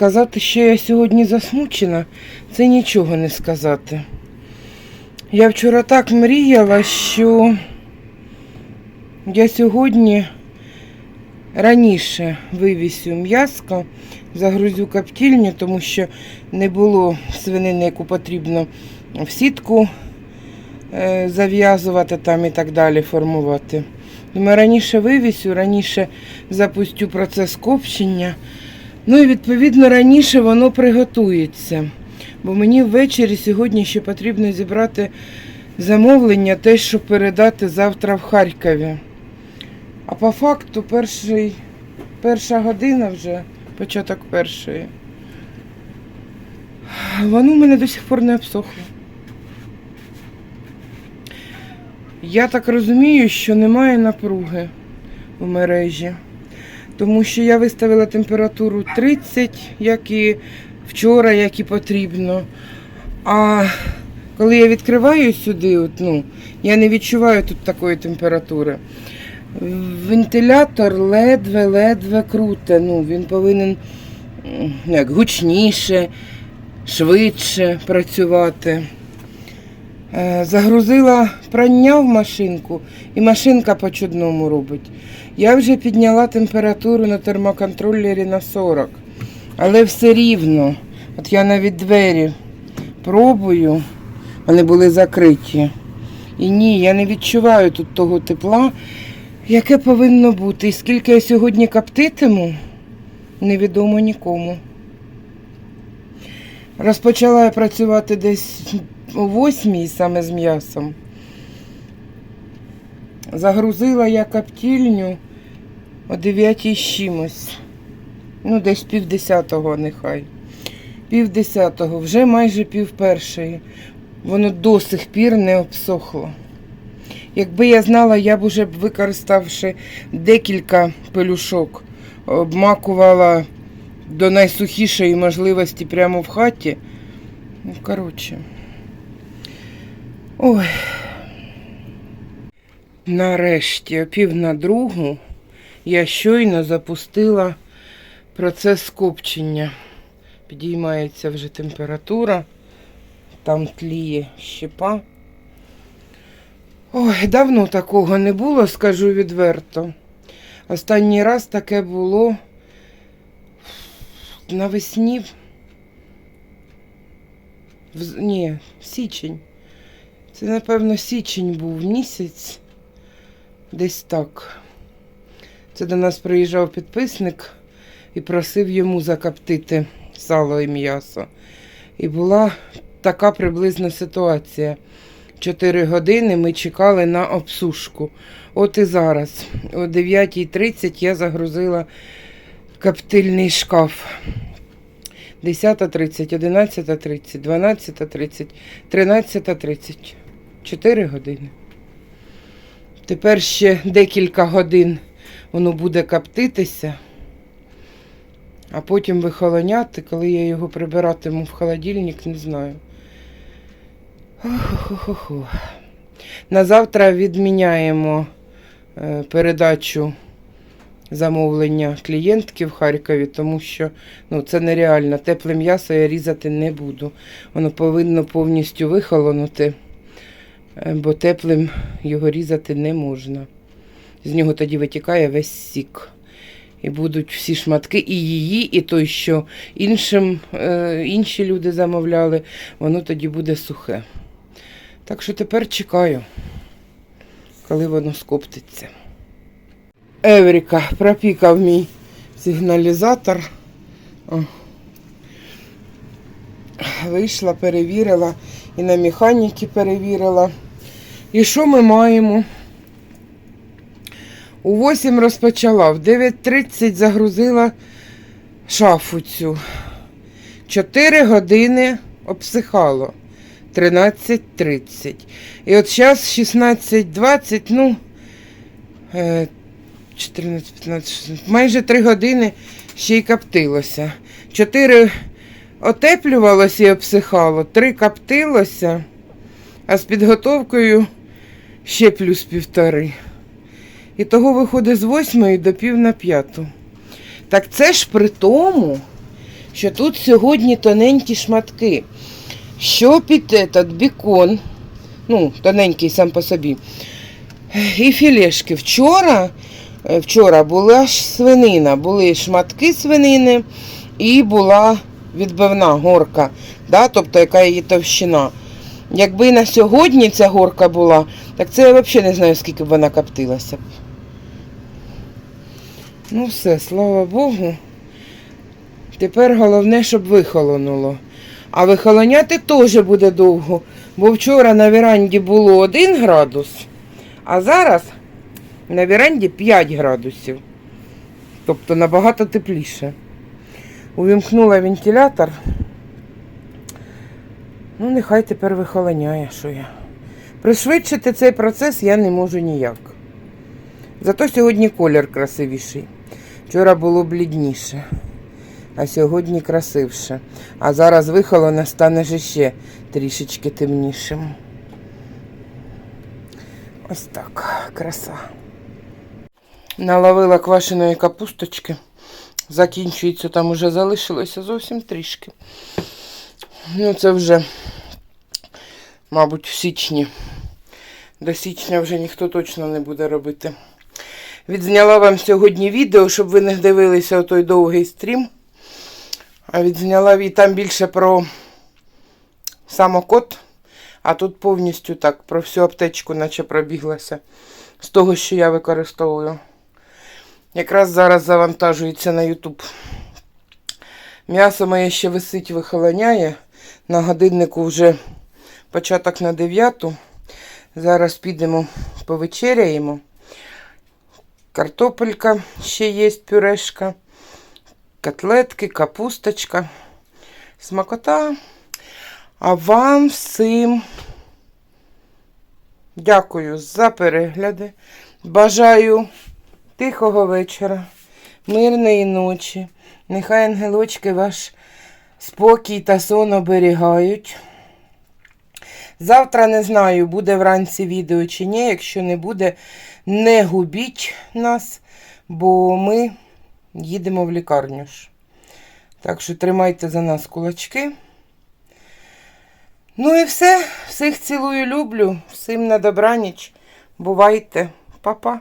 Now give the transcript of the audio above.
Сказати, що я сьогодні засмучена, це нічого не сказати. Я вчора так мріяла, що я сьогодні раніше вивісю м'яско, загрузю коптільню, тому що не було свинини, яку потрібно в сітку е, зав'язувати там і так далі, формувати. Думаю, раніше вивісю, раніше запустю процес копчення. Ну і відповідно раніше воно приготується. Бо мені ввечері сьогодні ще потрібно зібрати замовлення, те, щоб передати завтра в Харкові. А по факту перший, перша година вже, початок першої. Воно в мене до сих пор не обсохло. Я так розумію, що немає напруги в мережі. Тому що я виставила температуру 30, як і вчора, як і потрібно. А коли я відкриваю сюди, от, ну, я не відчуваю тут такої температури. Вентилятор ледве-ледве круте. Ну, він повинен як, гучніше, швидше працювати. Е, Загрузила прання в машинку, і машинка по чудному робить. Я вже підняла температуру на термоконтролері на 40, але все рівно. От я навіть двері пробую, вони були закриті. І ні, я не відчуваю тут того тепла, яке повинно бути. І скільки я сьогодні коптитиму, невідомо нікому. Розпочала я працювати десь о восьмій саме з м'ясом. Загрузила я коптільню о 9 з чимось. Ну, десь пів десятого нехай. Пів десятого, вже майже пів першої. Воно до сих пір не обсохло. Якби я знала, я б уже використавши декілька пелюшок, обмакувала до найсухішої можливості прямо в хаті. Ну, коротше. Ой. Нарешті, пів на другу, я щойно запустила процес копчення. Підіймається вже температура, там тліє щепа. Ой, давно такого не було, скажу відверто. Останній раз таке було навесні. В... Ні, січень. Це, напевно, січень був місяць. Десь так. Це до нас приїжджав підписник і просив йому закоптити сало і м'ясо. І була така приблизна ситуація. Чотири години ми чекали на обсушку. От і зараз, о 9.30 я загрузила коптильний шкаф. 10.30, 11.30, 12.30, 13.30. Чотири години. Тепер ще декілька годин воно буде коптитися, а потім вихолоняти, коли я його прибиратиму в холодильник, не знаю. На завтра відміняємо е, передачу замовлення клієнтки в Харкові, тому що ну, це нереально. Тепле м'ясо я різати не буду. Воно повинно повністю вихолонути, е, бо теплим його різати не можна. З нього тоді витікає весь сік. І будуть всі шматки, і її, і той, що іншим, е, інші люди замовляли, воно тоді буде сухе. Так що тепер чекаю, коли воно скоптиться. Евріка пропікав мій сигналізатор. О. Вийшла, перевірила і на механіки перевірила. І що ми маємо? У 8 розпочала, в 9.30 загрузила шафу цю. 4 години обсихало. 13.30. І от зараз 16.20, ну, е, 14, 15, 16, майже 3 години ще й коптилося. 4 отеплювалося і обсихало, три коптилося, а з підготовкою ще плюс півтори. І того виходить з восьмої до пів на п'яту. Так це ж при тому, що тут сьогодні тоненькі шматки. Що під этот бікон, ну, тоненький сам по собі. І філешки. Вчора, е, вчора була ж свинина, були шматки свинини і була відбивна горка, да, тобто яка її товщина. Якби на сьогодні ця горка була, так це я взагалі не знаю, скільки б вона коптилася. Ну все, слава Богу. Тепер головне, щоб вихолонуло. А вихолоняти теж буде довго, бо вчора на веранді було 1 градус, а зараз на веранді 5 градусів. Тобто набагато тепліше. Увімкнула вентилятор. Ну, нехай тепер вихолоняє, що я. Пришвидшити цей процес я не можу ніяк. Зато сьогодні колір красивіший. Вчора було блідніше, а сьогодні красивше. А зараз вихолоне стане ж ще трішечки темнішим. Ось так, краса. Наловила квашеної капусточки. Закінчується, там уже залишилося зовсім трішки. Ну, це вже, мабуть, в січні. До січня вже ніхто точно не буде робити. Відзняла вам сьогодні відео, щоб ви не дивилися той довгий стрім. Відзняла і там більше про самокот. А тут повністю так про всю аптечку, наче пробіглася з того, що я використовую. Якраз зараз завантажується на YouTube. М'ясо моє ще висить, вихолоняє. На годиннику вже початок на 9. Зараз підемо повечеряємо. Картопелька ще є, пюрешка, котлетки, капусточка, смакота. А вам всім дякую за перегляди. Бажаю тихого вечора, мирної ночі. Нехай ангелочки ваш спокій та сон оберігають. Завтра не знаю, буде вранці відео чи ні. Якщо не буде, не губіть нас, бо ми їдемо в лікарню ж. Так що тримайте за нас кулачки. Ну і все. Всіх цілую, люблю. Всім на добраніч. Бувайте, Па-па.